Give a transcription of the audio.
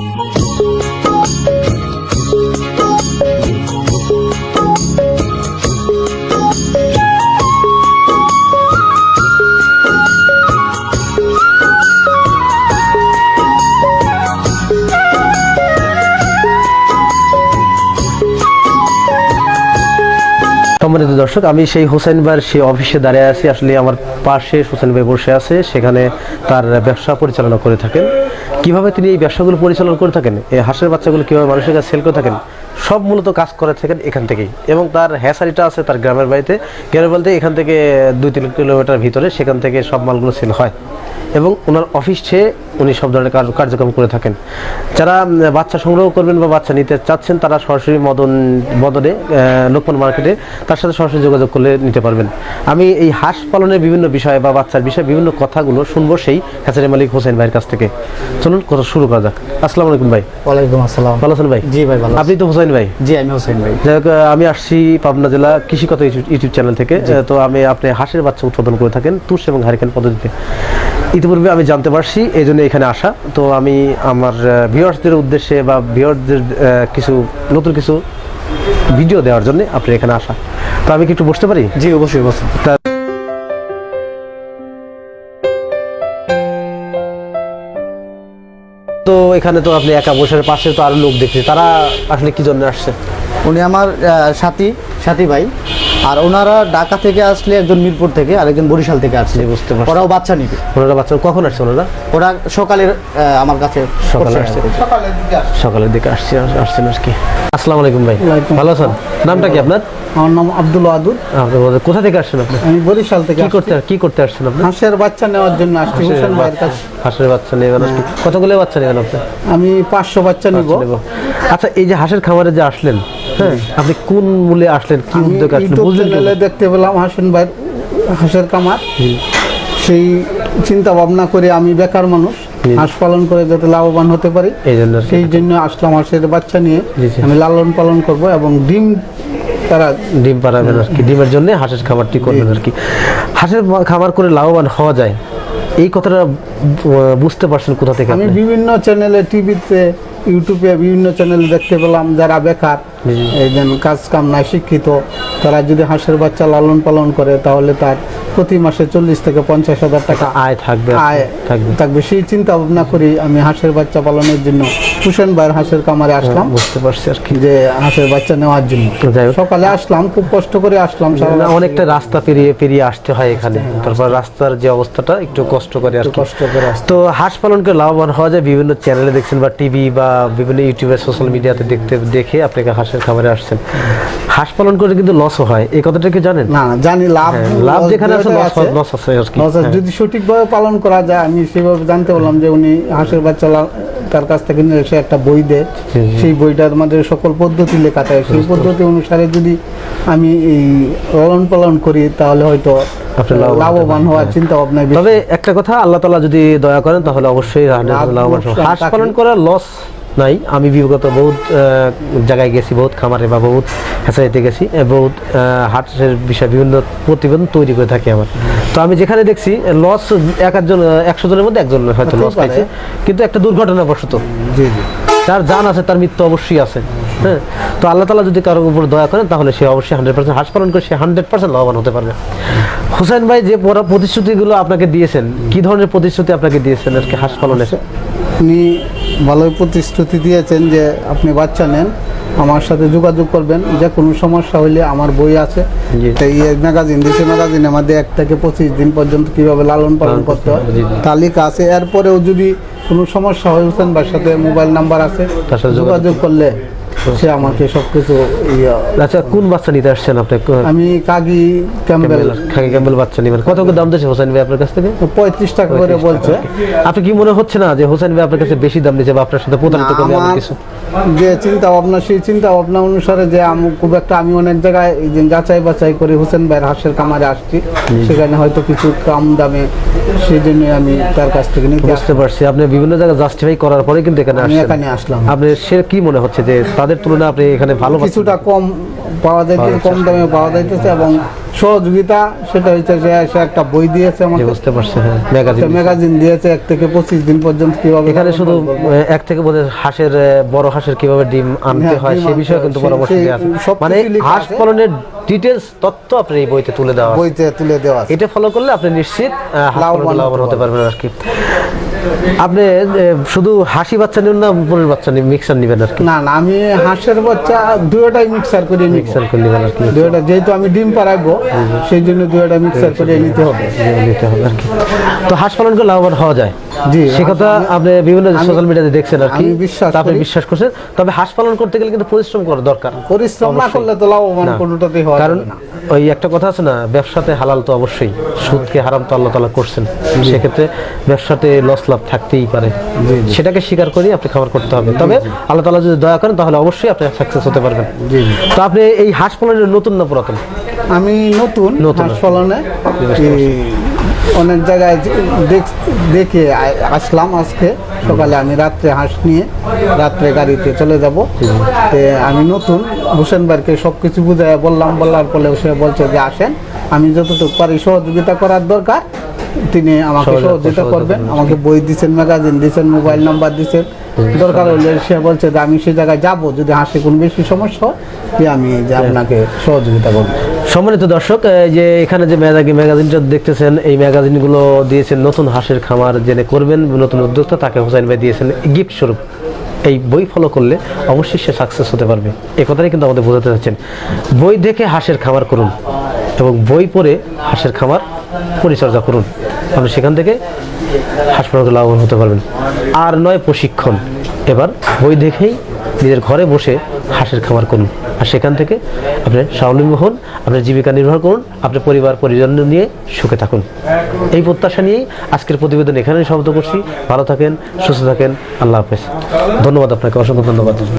Thank you. দর্শক, আমি সেই হোসেন ভাইয়ের সেই অফিসে দাঁড়িয়ে আছি। আসলে আমার পাশে হোসেন ভাই বসে আছে, সেখানে তার ব্যবসা পরিচালনা করে থাকেন। কীভাবে তিনি এই ব্যবসাগুলো পরিচালনা করে থাকেন? এই হাঁসের বাচ্চাগুলো কীভাবে মানুষের কাছে সেল করে থাকেন? সব মূলত কাজ করে থাকেন এখান থেকেই। এবং তার হ্যাসারিটা আছে তার গ্রামের বাড়িতে। গ্রামের বলতে এখান থেকে দুই তিন কিলোমিটার ভিতরে সেখান থেকে সব মালগুলো সেল হয়। এবং ওনার অফিসে উনি সব ধরনের কার্য- কার্যক্রম করে থাকেন। যারা বাচ্চা সংগ্রহ করবেন বা বাচ্চা নিতে চাচ্ছেন তারা সরাসরি মদন মদনে লোকমান মার্কেটে তার সাথে সরাসরি যোগাযোগ করলে নিতে পারবেন। আমি এই হাঁস পালনের বিভিন্ন বিষয় বা বাচ্চার বিষয়ে বিভিন্ন কথাগুলো শুনব সেই হ্যাচারি মালিক হোসেন ভাইয়ের কাছ থেকে। চলুন কথা শুরু করা যাক। আসসালামু আলাইকুম ভাই। ওয়ালাইকুম আসসালাম। ভালো আছেন ভাই? জি ভাই ভালো আপনি তো হোসেন ভাই? জি আমি হোসেন ভাই। যাই আমি আসছি পাবনা জেলা কৃষিগত ইউটিউব- ইউটিউব চ্যানেল থেকে। তো আমি আপনি হাঁসের বাচ্চা উৎপাদন করে থাকেন তুষ এবং হারিকেন পদ্ধতিতে। ইতিপূর্বে আমি জানতে পারছি এই জন্য এখানে আসা। তো আমি আমার ভিউয়ার্সদের উদ্দেশ্যে বা ভিউয়ার্সদের কিছু নতুন কিছু ভিডিও দেওয়ার জন্য আপনি এখানে আসা। তো আমি কি একটু বসতে পারি? জি অবশ্যই বসুন এখানে তো আপনি একা বসে পাশে তো আরও লোক দেখছি। তারা আসলে কি জন্য আসছে? উনি আমার সাথী সাথী ভাই। আর ওনারা ঢাকা থেকে আসলে একজন মিরপুর থেকে আর একজন বরিশাল থেকে আসছে জি, বুঝতে পারছি। ওরাও বাচ্চা নিবে। ওনারা বাচ্চা কখন আসছে ওনারা? ওরা সকালের আহ, আমার কাছে সকালে আসছে। সকালের দিকে আসছে। আসছেন আর কি আসসালামু আলাইকুম ভাই। ভালো আছেন? নামটা কি আপনার? আমার নাম আব্দুল আপনি কোথা থেকে আসছেন আপনি? আমি বরিশাল থেকে কি। করতে কি করতে আসছেন আপনি? হাঁসের বাচ্চা নেওয়ার জন্য আসছি হোসেন ভাইয়ের কাছে। হাঁসের বাচ্চা নেবেন আজকে কতগুলো বাচ্চা নেবেন আপনি? আমি পাঁচশো বাচ্চা নিব। আচ্ছা এই যে হাঁসের খামারে যে আসলেন হ্যাঁ আপনি কোন মূল্যে আসলেন কি উদ্যোগ আসলেন বুঝলেন দেখতে পেলাম হাসেন ভাইয়ের হাঁসের কামার সেই চিন্তা ভাবনা করে আমি বেকার মানুষ। হাঁস পালন করে যাতে লাভবান হতে পারি। সেই জন্য আসলাম হাঁসের বাচ্চা নিয়ে। আমি লালন পালন করব এবং ডিম তারা ডিম পাড়াবেন আর কি। ডিমের জন্য হাঁসের খামারটি করবেন আর কি। হাঁসের খামার করে লাভবান হওয়া যায়। এই কথাটা বুঝতে পারছেন কোথা থেকে আমি বিভিন্ন চ্যানেলে টিভিতে ইউটিউবে বিভিন্ন চ্যানেলে দেখতে পেলাম যারা বেকার। এই যেন কাজ কাম নাই শিক্ষিত তারা যদি হাঁসের বাচ্চা লালন পালন করে তাহলে তার প্রতি মাসে চল্লিশ থেকে পঞ্চাশ হাজার টাকা আয় থাকবে আয় থাকবে। থাকবে। সেই চিন্তা ভাবনা করি আমি হাঁসের বাচ্চা পালনের জন্য হুসেন ভাইয়ের হাঁসের কামারে আসলাম। বুঝতে পারছি আর কি। যে হাঁসের বাচ্চা নেওয়ার জন্য। সকালে আসলাম খুব কষ্ট করে আসলাম। অনেকটা রাস্তা পেরিয়ে পেরিয়ে আসতে হয় এখানে। তারপর রাস্তার যে অবস্থাটা একটু কষ্ট করে আর কষ্ট করে আসতে তো হাঁস পালন করে লাভবান হওয়া যায় বিভিন্ন চ্যানেলে দেখছেন বা টিভি বা বিভিন্ন ইউটিউবে সোশ্যাল মিডিয়াতে দেখতে দেখে আপনাকে হাঁসের খামারে আসছেন। হাঁস পালন করে কিন্তু লসও হয়। এই কথাটা কি জানেন? না জানি লাভ হ্যাঁ, লাভ যেখানে আছে লস আছে। আর কি। হ্যাঁ। যদি সঠিকভাবে পালন করা যায় আমি সেভাবে জানতে পারলাম যে উনি হাঁসের বাচ্চা তার কাছ থেকে নিয়ে এসে একটা বই দেয়। সেই বইটার আমাদের সকল পদ্ধতি লেখা থাকে সেই পদ্ধতি অনুসারে যদি আমি এই লালন পালন করি তাহলে হয়তো লাভবান হওয়ার। চিন্তা ভাবনা। তবে একটা কথা আল্লাহ তালা যদি দয়া করেন তাহলে অবশ্যই হাঁস পালন করার লস নাই। আমি বিগত বহুত জায়গায় গেছি বহুত খামারে বা বহুত হ্যাচারিতে গেছি বহুত আহ, হাঁসের বিষয়ে বিভিন্ন প্রতিবেদন তৈরি করে থাকি আমার। তো আমি যেখানে দেখছি লস এক একজন একশো জনের মধ্যে একজন হয়তো লস পারে। খাইছে কিন্তু একটা দুর্ঘটনাবশত। জি জি। যার জান আছে তার মৃত্যু অবশ্যই আছে। হ্যাঁ? তো আল্লাহ তালা যদি কারোর উপর দয়া করেন তাহলে সে অবশ্যই হান্ড্রেড পার্সেন্ট হাঁস পালন করে সে হান্ড্রেড পার্সেন্ট লাভবান হতে পারবে। হুসাইন ভাই যে পরা প্রতিশ্রুতিগুলো আপনাকে দিয়েছেন কি ধরনের প্রতিশ্রুতি আপনাকে দিয়েছেন আজকে হাঁস পালনের? উনি ভালোই প্রতিশ্রুতি দিয়েছেন যে আপনি বাচ্চা নেন আমার সাথে যোগাযোগ করবেন যে কোনো সমস্যা হলে আমার বই আছে। এই ম্যাগাজিন দেশে ম্যাগাজিনের মধ্যে এক থেকে পঁচিশ দিন পর্যন্ত কীভাবে লালন পালন করতে হয়। তালিকা আছে। এরপরেও যদি কোনো সমস্যা হয় হোসেন ভাইয়ের সাথে মোবাইল নাম্বার আছে যোগাযোগ করলে সে আমাকে সবকিছু আচ্ছা কোন বাচ্চা নিতে আসছেন আপনি? আমি কাগি ক্যাম্বেল কাগি ক্যাম্বেল বাচ্চা নেবেন। কত করে দাম দিয়েছে হোসেন ভাই আপনার কাছ থেকে? পঁয়ত্রিশ টাকা করে বলছে। আপনি কি মনে হচ্ছে না যে হোসেন ভাই আপনার কাছে বেশি দাম দিয়েছে বা আপনার সাথে প্রতারিত করবে কিছু? যে চিন্তা ভাবনা সেই চিন্তা ভাবনা অনুসারে যে আমি খুব একটা আমি অনেক জায়গায় যাচাই বাছাই করে হোসেন ভাইয়ের হাঁসের কামারে আসছি। সেখানে হয়তো কিছু কম দামে সেই জন্য আমি তার কাছ থেকে নিতে বুঝতে পারছি। আপনি বিভিন্ন জায়গায় জাস্টিফাই করার পরে কিন্তু এখানে আমি এখানে আসলাম। আপনি সে কি মনে হচ্ছে যে তাদের তুলনায় আপনি এখানে ভালো কিছুটা কম পাওয়া যাইতেছে কম দামে পাওয়া যাইতেছে এবং সহযোগিতা সেটা হচ্ছে যে সে একটা বই দিয়েছে আমাকে। বুঝতে পারছি হ্যাঁ ম্যাগাজিন ম্যাগাজিন দিয়েছে। এক থেকে পঁচিশ দিন পর্যন্ত কীভাবে এখানে শুধু এক থেকে বলে হাঁসের বড় হাঁসের কীভাবে ডিম আনতে হ্যাঁ, হয় ডিম সে বিষয়ে কিন্তু পরামর্শ দেওয়া আছে। মানে হাঁস পালনের ডিটেলস তথ্য আপনি এই বইতে তুলে দেওয়া বইতে তুলে দেওয়া এটা ফলো করলে আপনি নিশ্চিত লাভবান হতে হতে পারবেন আর কি। আপনি শুধু হাসি বাচ্চা নেবেন না বোনের বাচ্চা নেবেন মিক্সার নেবেন আর কি? না না আমি হাঁসের বাচ্চা দুয়োটাই মিক্সার করে মিক্সার করে নেবেন আর কি। দুয়োটা যেহেতু আমি ডিম পাড়াইবো সেই জন্য দুয়োটা মিক্সার করে নিতে হবে। নিতে হবে আর কি। তো হাঁস পালন করে লাভবান হওয়া যায়? জি, সে কথা আপনি বিভিন্ন সোশ্যাল মিডিয়াতে দেখছেন আর কি বিশ্বাস আপনি বিশ্বাস করছেন। তবে হাঁস পালন করতে গেলে কিন্তু পরিশ্রম করা দরকার। পরিশ্রম না করলে তো লাভবান। কোনোটাতেই হওয়া কারণ ওই একটা কথা আছে না ব্যবসাতে হালাল তো অবশ্যই সুদকে হারাম তো আল্লাহ তালা করছেন। সেক্ষেত্রে ব্যবসাতে লস লাভ থাকতেই পারে। সেটাকে স্বীকার করি আপনি খাবার করতে হবে। তবে আল্লাহ তালা যদি দয়া করেন তাহলে অবশ্যই আপনি সাকসেস হতে পারবেন। তো আপনি এই হাঁস পালনের নতুন না পুরাতন? আমি নতুন নতুন। হাঁস পালনে অনেক জায়গায় দেখ- আসলাম আজকে। সকালে আমি রাত্রে হাঁস নিয়ে রাত্রে গাড়িতে চলে যাব। তে আমি নতুন, হোসেন বারকে সব কিছু বুঝাই বললাম। বলার ফলে সে বলছে যে, আসেন। আমি যতটুকু পারি সহযোগিতা করার দরকার। তিনি আমাকে সহযোগিতা- করবেন। আমাকে বই দিচ্ছেন ম্যাগাজিন দিচ্ছেন মোবাইল নাম্বার দিচ্ছেন। দরকার হলে সে বলছে যে আমি সেই জায়গায় যাব যদি হাসি কোনো বেশি সমস্যা হয় যে আমি যে আপনাকে সহযোগিতা করব। সম্মানিত দর্শক এই যে এখানে যে ম্যাগাজিন ম্যাগাজিনটা দেখতেছেন এই ম্যাগাজিনগুলো দিয়েছেন নতুন হাঁসের খামার জেনে করবেন নতুন উদ্যোক্তা তাকে হোসেন ভাই দিয়েছেন গিফট স্বরূপ। এই বই ফলো করলে অবশ্যই সে সাকসেস হতে পারবে। এই কথাটাই কিন্তু আমাদের বোঝাতে চাচ্ছেন বই দেখে হাঁসের খামার করুন এবং বই পড়ে হাঁসের খামার পরিচর্যা করুন। আপনি সেখান থেকে হাঁস পালন করে লাভবান হতে পারবেন আর নয়, প্রশিক্ষণ। এবার বই দেখেই নিজের ঘরে বসে হাঁসের খামার করুন। আর সেখান থেকে আপনি স্বাবলম্বী হন, আপনার জীবিকা নির্বাহ করুন, আপনার পরিবার, পরিজন নিয়ে সুখে থাকুন। এই প্রত্যাশা নিয়েই আজকের প্রতিবেদন এখানেই সমাপ্ত করছি। ভালো থাকেন, সুস্থ থাকেন, আল্লাহ হাফেজ। ধন্যবাদ আপনাকে, অসংখ্য ধন্যবাদ।